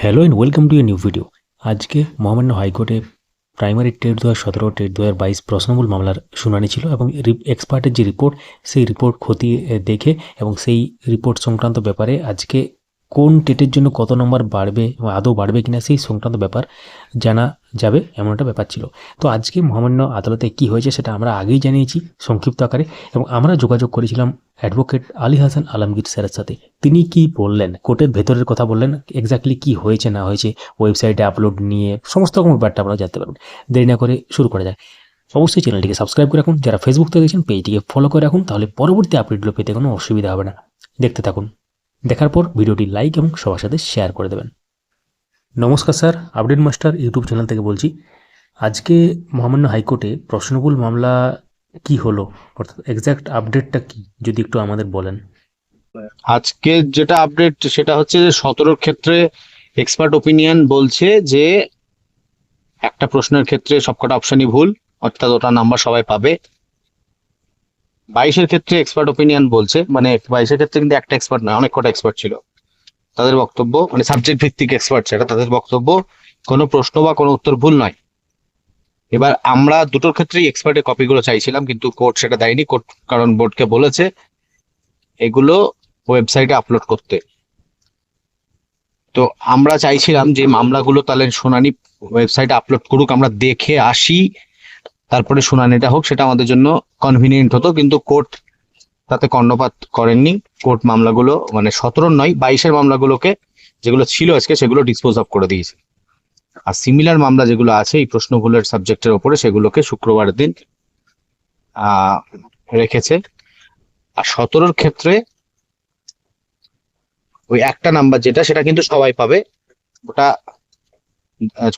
Hello and welcome to a new video আজকে মহামান্য হাইকোর্টে প্রাইমারি টেট দু হাজার সতেরো টেট দু হাজার বাইশ মামলার শুনানি ছিল এবং এক্সপার্টের যে রিপোর্ট সেই রিপোর্ট খতিয়ে দেখে এবং সেই রিপোর্ট সংক্রান্ত ব্যাপারে আজকে কোন টেটের জন্য কত নম্বর বাড়বে আদৌ বাড়বে কিনা সেই সংক্রান্ত ব্যাপার জানা যাবে, এমন একটা ব্যাপার ছিল। তো আজকে মহামান্য আদালতে কি হয়েছে সেটা আমরা আগেই জানিয়েছি সংক্ষিপ্ত আকারে এবং আমরা যোগাযোগ করেছিলাম অ্যাডভোকেট আলী হাসান আলমগীর স্যারের সাথে। তিনি কি বললেন, কোর্টের ভেতরের কথা বললেন এক্স্যাক্টলি কি হয়েছে, না হয়েছে ওয়েবসাইটে আপলোড নিয়ে সমস্ত রকম ব্যাপারটা আপনারা জানতে পারবেন। দেরি না করে শুরু করা যায় অবশ্যই চ্যানেলটিকে সাবস্ক্রাইব করে রাখুন। যারা ফেসবুক থেকে দেখছেন পেজটিকে ফলো করে রাখুন, তাহলে পরবর্তী আপডেটগুলো পেতে কোনো অসুবিধা হবে না। দেখতে থাকুন। দেখার পর ভিডিওটি লাইক এবং সবার সাথে শেয়ার করে দেবেন। নমস্কার sir, update master YouTube channel থেকে বলছি। আজকে মহামান্য হাইকোর্টে প্রশ্নবুল মামলা কি হলো? অর্থাৎ এক্স্যাক্ট আপডেটটা কি? যদি একটু আমাদের বলেন। আজকে যেটা আপডেট সেটা হচ্ছে যে সতেরোর ক্ষেত্রে এক্সপার্ট ওপিনিয়ন বলছে যে একটা প্রশ্নের ক্ষেত্রে সবকটা অপশনই ভুল, অর্থাৎ ওটা নাম্বার সবাই পাবে। বাইশের ক্ষেত্রে এক্সপার্ট ওপিনিয়ন বলছে মানে বাইশের ক্ষেত্রে কিন্তু একটা এক্সপার্ট নয়, অনেক কটা এক্সপার্ট ছিল। তাদের বক্তব্য মানে সাবজেক্ট ভিত্তিক এক্সপার্ট সেটা তাদের বক্তব্য, কোনো প্রশ্ন বা কোনো উত্তর ভুল নয়। এবার আমরা দুটোর ক্ষেত্রেই এক্সপার্টের কপিগুলো চাইছিলাম, কিন্তু কোর্ট সেটা দেয়নি কোর্ট কারণ বোর্ডকে বলেছে এগুলো ওয়েবসাইটে আপলোড করতে। তো আমরা চাইছিলাম যে মামলাগুলো তাহলে শুনানি ওয়েবসাইটে আপলোড করুক, আমরা দেখে আসি তারপরে শুনানিটা হোক, সেটা আমাদের জন্য কনভিনিয়েন্ট হতো, কিন্তু কোর্ট তাতে কর্ণপাত করেননি। কোর্ট মামলাগুলো মানে সতেরো নয়, বাইশের মামলাগুলোকে যেগুলো ছিল আজকে, সেগুলো ডিসপোজ অফ করে দিয়েছে। আর সিমিলার মামলা যেগুলো আছে, এই প্রশ্নগুলোর সাবজেক্টের ওপরে সেগুলোকে শুক্রবার দিন রেখেছে। আর সতেরোর ক্ষেত্রে ওই একটা নাম্বার যেটা, সেটা কিন্তু সবাই পাবে। ওটা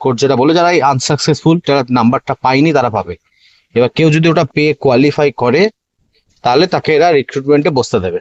কোর্ট যেটা বলে, যারা আনসাকসেসফুল যারা নাম্বারটা পায়নি, তারা পাবে। এবার কেউ যদি ওটা পেয়ে কোয়ালিফাই করে, তাহলে তাকে এরা রিক্রুটমেন্টে বসতে দেবে।